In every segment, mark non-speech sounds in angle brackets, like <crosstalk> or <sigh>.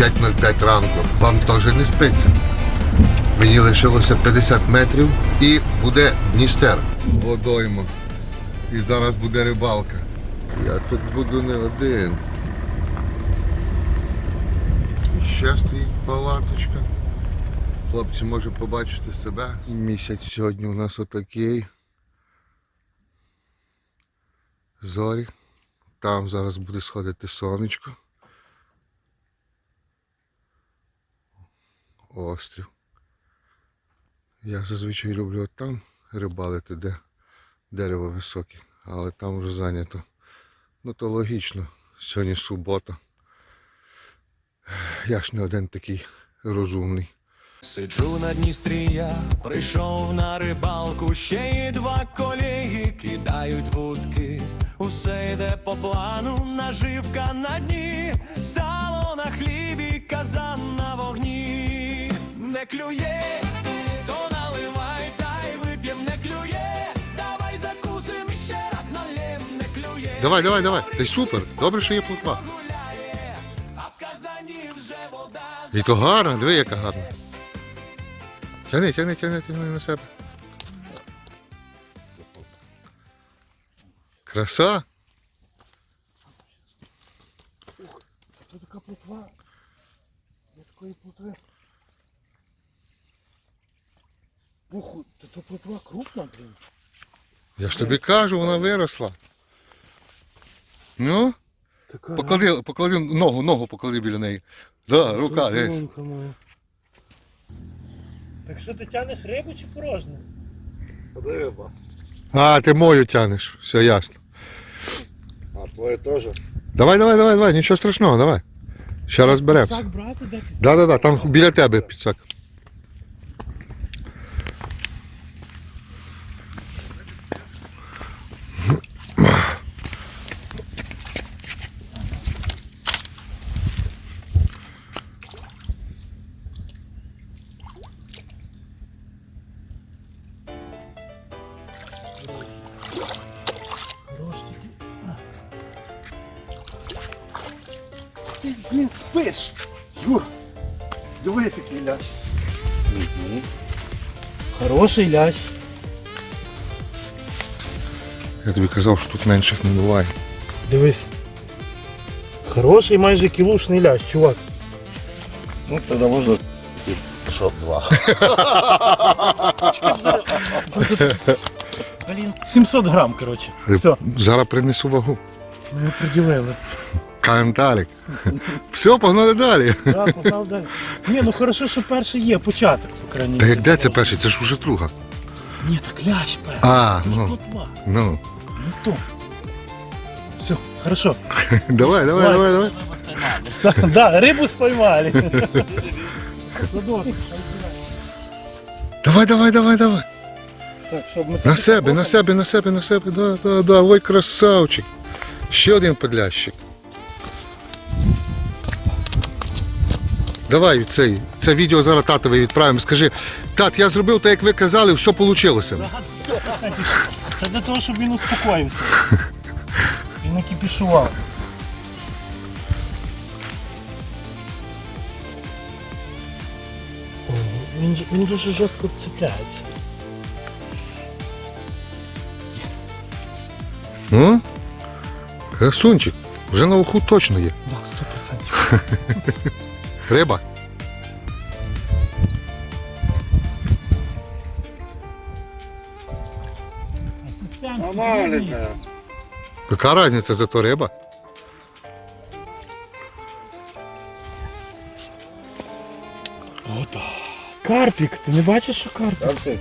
5.05 ранку. Вам теж не спиться. Мені лишилося 50 метрів і буде Дністер. Водойма. І зараз буде рибалка. Я тут буду не один. Ще стоїть палаточка. Хлопці може побачити себе. Місяць сьогодні у нас отакий. Зорі. Там зараз буде сходити сонечко. Острів. Я зазвичай люблю там рибалити, де дерево високе, але там вже зайнято. Ну то логічно. Сьогодні субота. Я ж не один такий розумний. Сиджу на Дністрі, я прийшов на рибалку, ще й два колеги кидають вудки. Усе йде по плану, наживка на дні, сало на хлібі, казан на. Не клює, то наливай, та й вип'єм, не клює. Давай закусим ще раз налєм, не клює. Давай, давай, давай. Та й супер. Добре, що є плотва. І то гарна, диви, яка гарна. Тяни, тяни, тяни, тяни на себе. Краса. Тут така плотва. Я такої плотви. Буху, то, то плотва крупна, блін. Я ж тобі кажу, вона виросла. Ну, Така поклади, поклади ногу, ногу поклади біля неї. Да, рука, десь. Моя. Так що ти тянеш рибу чи порожню? Риба. А, ти мою тянеш. Все ясно. А твоє теж? Давай, давай, давай, давай, нічого страшного, давай. Ще розберемося. Так брати, де ти? Да, да, да, там біля тебе підсак. Ти, блін, спиш. Юр, дивись, який лящ. Хороший лящ. Я тобі казав, що тут менших не буває. Дивись. Хороший майже кілушний лящ, чувак. Ну, тоді можна щоб два. Блін, 700 грам, коротше. Все, Зараз принесу вагу. ми приділили. Календарик. Все, погнали далі. Да, погнав далі. Ні, ну хорошо, що перший є, початок, по крайній Та як де це перший? Це ж уже друга. Ні, так лящ перший. А, Це ж ну, ну. Ну то. Все, хорошо. <laughs> Давай, давай, давай, давай. Все, да, рибу споймали. Давай, давай, давай, давай. Так, щоб ми На себе, на себе, на себе, на себе. Да, да, да. Ой, красавчик. Ще один подлящик. Давай цей, це відео зараз татові відправимо. Скажи, тат, я зробив так, як ви казали, все вийшло. Це для того, щоб він успокоївся. <laughs> Він не кипішував. Він, він дуже жорстко цепляється. Ну? Красунчик. Вже на уху точно є. Так, 100%. <laughs> Риба. Нормально. Яка різниця, зато риба? Ота. Карпік, ти не бачиш, що карпік?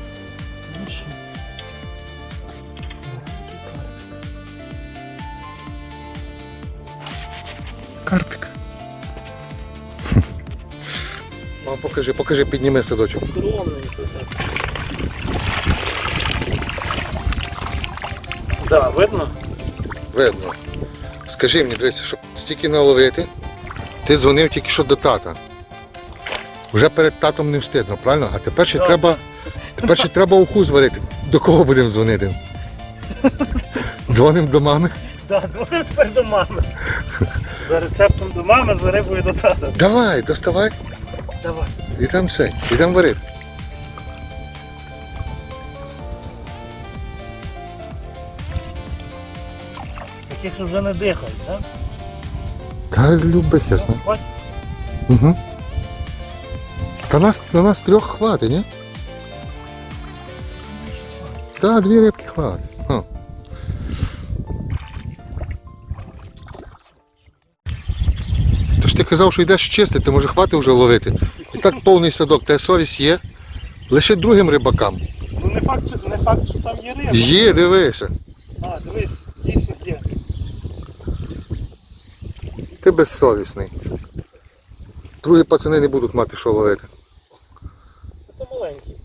Покажи, покажи, підніми садочок. Да, видно? Видно. Скажи мені, дивися, щоб стільки наловити, ти дзвонив тільки що до тата. Вже перед татом не встидно, правильно? А тепер ще Да. треба. Тепер ще треба уху зварити. До кого будемо дзвонити? Дзвонимо до мами. Да, дзвонимо тепер до мами. За рецептом до мами, за рибою до тата. Давай, доставай. Давай. І там це, і там варив. Таких що вже не дихають, так? Та любих, ясно. Бач? Угу. Та нас, на нас трьох хватить, ні? Та, дві рибки хватить. О. Ж ти казав, що йдеш чистити, може хватить вже ловити. Так повний садок, та совість є. Лише другим рибакам. Ну не факт, що, не факт, що там є риба. Є, дивися. А, дивись, дійсно є. Ти безсовісний. Другі пацани не будуть мати що ловити. Це маленький.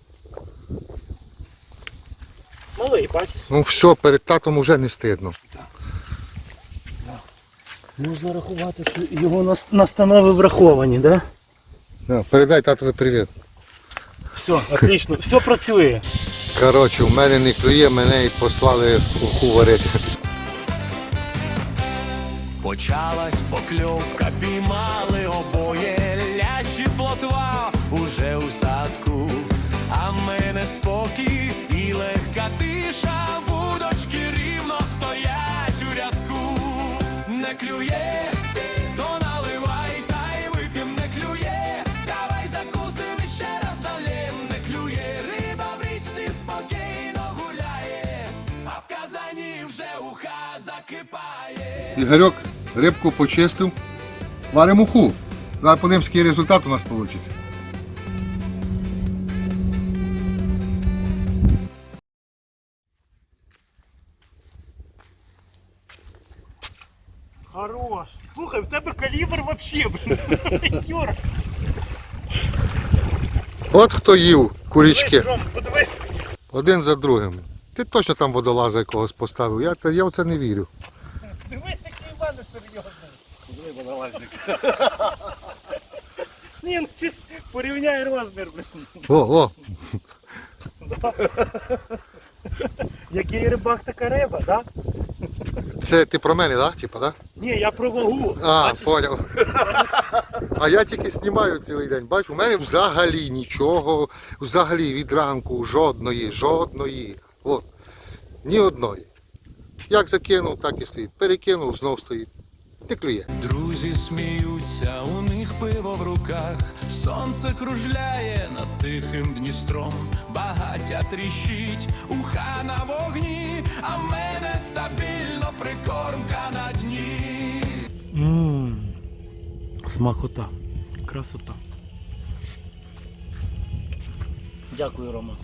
Малий, бачиш? Ну все, перед татом вже не стидно. Можна рахувати, що його настанови враховані, так? Да? Да, передай татові привіт. Все, отлично, все працює. Коротше, в мене не клює, мене і послали уху варити. Почалась покльовка, піймали обоє лящі плотва уже у садку, а в мене спокій і легка тиша, вудочки рівно стоять у рядку, не клює, Ігорьок рибку почистив. Варимо уху. Зараз подивимось, який результат у нас вийде. Хорош. Слухай, в тебе калібр вообще, блін. <laughs> От хто їв курічки. дивись, Ром, подивись. Один за другим. Ти точно там водолаза якогось поставив. Я, я в це не вірю. Дивись, який в мене серйозний. Куди водолазник? Ні, ну чись порівняй розмір, блін. О, о, Який рибак, така риба, да? це ти про мене, так? Да? Типа, да? Ні, я про вагу. А, Бачиш? поняв. А я тільки знімаю цілий день. Бачиш, у мене взагалі нічого, взагалі від ранку жодної, жодної. От. Ні одної. Як закинув, так і стоїть. Перекинув, знов стоїть. Не клює. Друзі сміються, у них пиво в руках, сонце кружляє над тихим Дністром, багаття тріщить, уха на вогні, а в мене стабільно прикормка на дні. Ммм, смакота, красота. Дякую, Рома.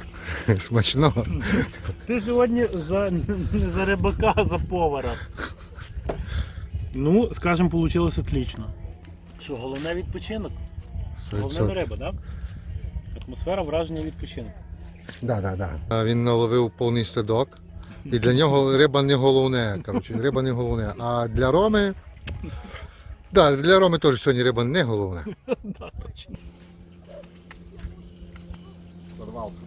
Смачного. Ти сьогодні за, за рибака, за повара. Ну, скажем, получилось отлично. Що, головне відпочинок? Головне не риба, так? Да? Атмосфера враження відпочинок. Да, да, да. Він наловив повний садок. І для нього риба не головне. Коротше, риба не головне. А для Роми. Да, для Роми теж сьогодні риба не головне. <laughs> Да, точно. Порвався.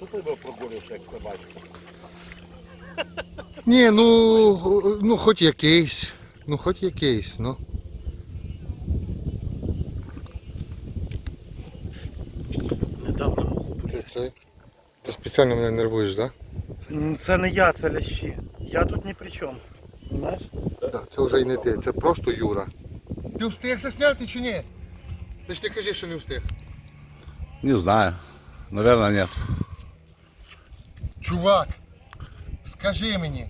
Що ти його прогулюєш, як собачка? Ні, ну, ну хоч якийсь. Ну хоч якийсь, ну. Недавно муху. Ти це. Ти спеціально мене нервуєш, так? Ну, Це не я, це лящі. Я тут ні при чому. Знаєш? Да? Да, це вже і не ти, це просто Юра. Ти встиг засняти чи ні? Ти ж не кажи, що не встиг. Не знаю. Наверное, нет. Чувак, скажи мені,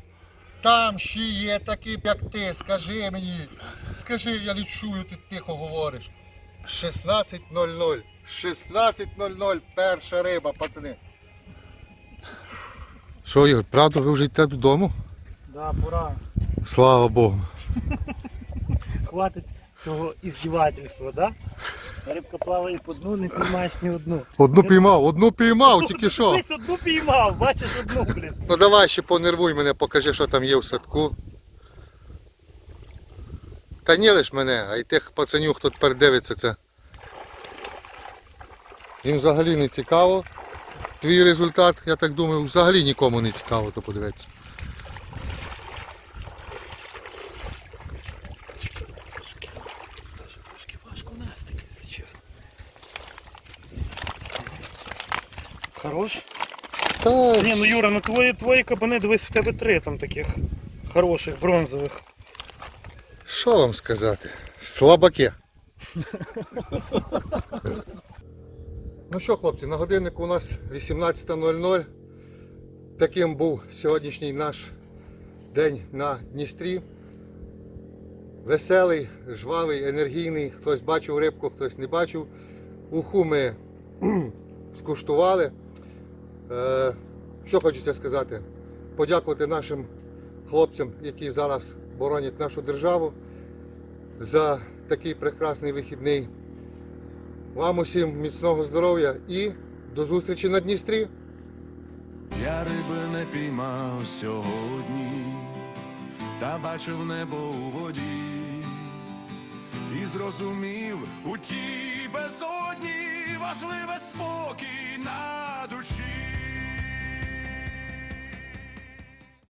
там ще є такі, як ти, скажи мені. Скажи, я не чую, ти тихо говориш. 16.00. 16.00 перша риба, пацани. Що, Ігор, правда, ви вже йдете додому? Да, пора. Слава Богу. Хватить цього іздівательства, да? Рибка плаває по дну, не піймаєш ні одну. Одну піймав, одну піймав, тільки що. Десь одну піймав, бачиш одну, блін. Ну давай ще понервуй мене, покажи, що там є в садку. Та не лиш мене, а й тих пацанів, хто тепер дивиться це. Їм взагалі не цікаво. Твій результат, я так думаю, взагалі нікому не цікаво, то подивитися. Хорош? Та Ні, ну Юра, ну твої, твої кабани, дивись, в тебе три там таких хороших, бронзових. що вам сказати? Слабаки. ну що, хлопці, на годиннику у нас 18.00. Таким був сьогоднішній наш день на Дністрі. Веселий, жвавий, енергійний. Хтось бачив рибку, хтось не бачив. Уху ми <clears throat> скуштували. Е, що хочеться сказати? Подякувати нашим хлопцям, які зараз боронять нашу державу за такий прекрасний вихідний. Вам усім міцного здоров'я і до зустрічі на Дністрі. Я риби не піймав сьогодні, та бачив небо у воді, і зрозумів у тій безодні важливе спокій на душі.